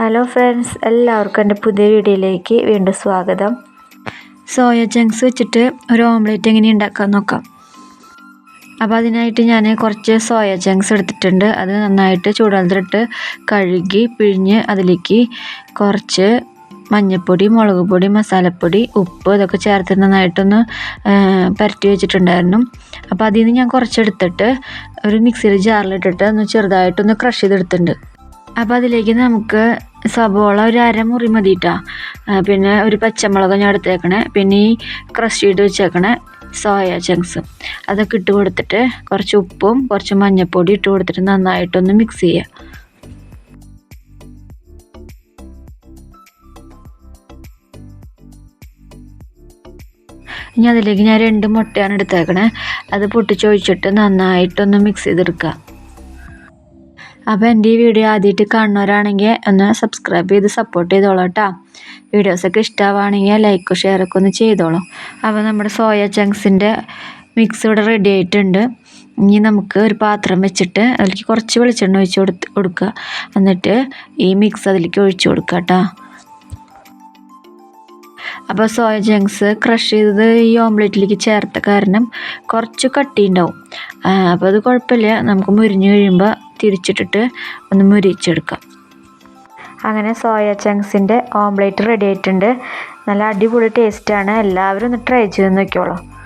Hello friends എല്ലാവർക്കും എന്റെ പുതിയ വീഡിയോയിലേക്ക് വീണ്ടും സ്വാഗതം. സോയ ചങ്ക്സ് വെച്ചിട്ട് ഒരു ഓംലെറ്റ് എങ്ങനെ ഉണ്ടാക്കാൻ നോക്കാം. അപ്പോൾ അതിനായിട്ട് ഞാൻ കുറച്ച് സോയ ചങ്ക്സ് എടുത്തിട്ടുണ്ട്. അത് നന്നായിട്ട് ചൂടുവെള്ളത്തിലിട്ട് കഴുകി പിഴിഞ്ഞ് അതിലേക്ക് കുറച്ച് മഞ്ഞൾപ്പൊടി മുളക് പൊടി മസാലപ്പൊടി ഉപ്പ് ഇതൊക്കെ ചേർത്ത് നന്നായിട്ടൊന്ന് പരറ്റി വെച്ചിട്ടുണ്ടായിരുന്നു. അപ്പോൾ അതിൽ നിന്ന് ഞാൻ കുറച്ചെടുത്തിട്ട് ഒരു മിക്സിയിൽ ജാറിലിട്ടിട്ട് ഒന്ന് ചെറുതായിട്ടൊന്ന് ക്രഷ് ചെയ്തെടുത്തിട്ടുണ്ട്. അപ്പോൾ അതിലേക്ക് നമുക്ക് സബോള ഒരു അരമുറി മതി കേട്ടോ പിന്നെ ഒരു പച്ചമുളക് ഞാൻ എടുത്തേക്കണേ. പിന്നെ ഈ ക്രഷ് ചെയ്ത് വെച്ചേക്കണേ സോയ ചങ്ക്സ് അതൊക്കെ ഇട്ട് കൊടുത്തിട്ട് കുറച്ച് ഉപ്പും കുറച്ച് മഞ്ഞൾപ്പൊടി ഇട്ട് കൊടുത്തിട്ട് നന്നായിട്ടൊന്ന് മിക്സ് ചെയ്യുക ഇനി അതിലേക്ക് ഞാൻ രണ്ട് മുട്ടയാണ് എടുത്തേക്കണേ. അത് പൊട്ടിച്ചൊഴിച്ചിട്ട് നന്നായിട്ടൊന്ന് മിക്സ് ചെയ്തെടുക്കുക അപ്പോൾ എന്റെ ഈ വീഡിയോ ആദ്യമായിട്ട് കാണുന്നവരാണെങ്കിൽ ഒന്ന് സബ്സ്ക്രൈബ് ചെയ്ത് സപ്പോർട്ട് ചെയ്തോളൂ കേട്ടോ വീഡിയോസൊക്കെ ഇഷ്ടമാവുകയാണെങ്കിൽ ലൈക്കും ഷെയറൊക്കെ ഒന്ന് ചെയ്തോളൂ. അപ്പോൾ നമ്മുടെ സോയ ചങ്ക്സിന്റെ മിക്സ് ഇവിടെ റെഡി ആയിട്ടുണ്ട്. ഇനി നമുക്ക് ഒരു പാത്രം വെച്ചിട്ട് അതിലേക്ക് കുറച്ച് വെളിച്ചെണ്ണ ഒഴിച്ച് കൊടുത്ത് കൊടുക്കുക എന്നിട്ട് ഈ മിക്സ് അതിലേക്ക് ഒഴിച്ചു കൊടുക്കുക കേട്ടോ അപ്പോൾ സോയ ജങ്ക്സ് ക്രഷ് ചെയ്തത് ഈ ഓംലെറ്റിലേക്ക് ചേർത്ത കാരണം കുറച്ച് കട്ടിയുണ്ടാവും അപ്പോൾ അത് കുഴപ്പമില്ല. നമുക്ക് മുരിഞ്ഞ് കഴിയുമ്പോൾ തിരിച്ചിട്ടിട്ട് ഒന്ന് മുരിച്ചെടുക്കാം. അങ്ങനെ സോയ ചങ്ക്സിന്റെ ഓംലേറ്റ് റെഡി ആയിട്ടുണ്ട്. നല്ല അടിപൊളി ടേസ്റ്റാണ് എല്ലാവരും ഒന്ന് ട്രൈ ചെയ്ത് നോക്കിയോളൂ